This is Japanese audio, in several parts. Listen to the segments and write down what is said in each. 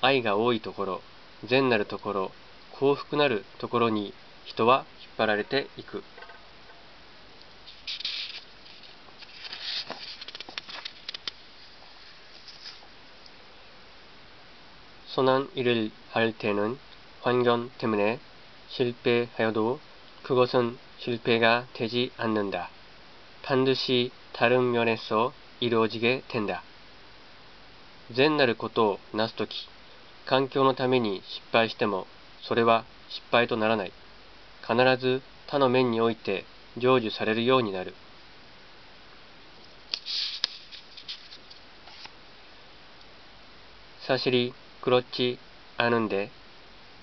愛が多いところ、善なるところ、幸福なるところに人は引っ張られていく。 선한 일을 할 때는 환경 때문에 실패하여도 그것은 실패가 되지 않는다. 반드시 다른 면에서 이루어지게 된다. 善なることをなすとき、 環境のために失敗しても、それは失敗とならない。必ず他の面において成就されるようになる。 사실이 그렇지 않은데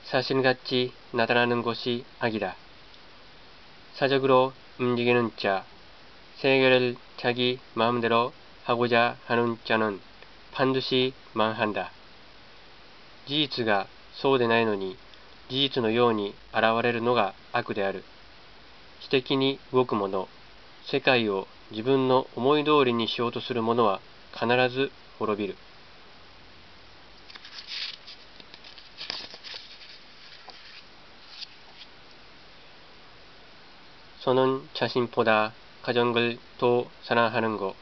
사실같이 나타나는 것이 악이다. 사적으로 움직이는 자, 세계를 자기 마음대로 하고자 하는 자는 반드시 망한다. 事実がそうでないのに事実のように現れるのが悪である。私的に動く者、世界を自分の思い通りにしようとする者は必ず滅びる。 선은 자신보다 가정을 더 사랑하는 것,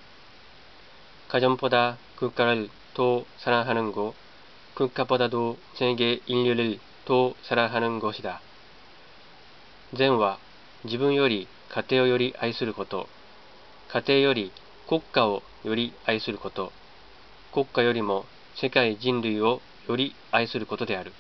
가정보다 국가를 더 사랑하는 것, 국가보다도 세계 인류를 더 사랑하는 것이다. 善は自分より家庭をより愛すること、家庭より国家をより愛すること、国家よりも世界人類をより愛することである。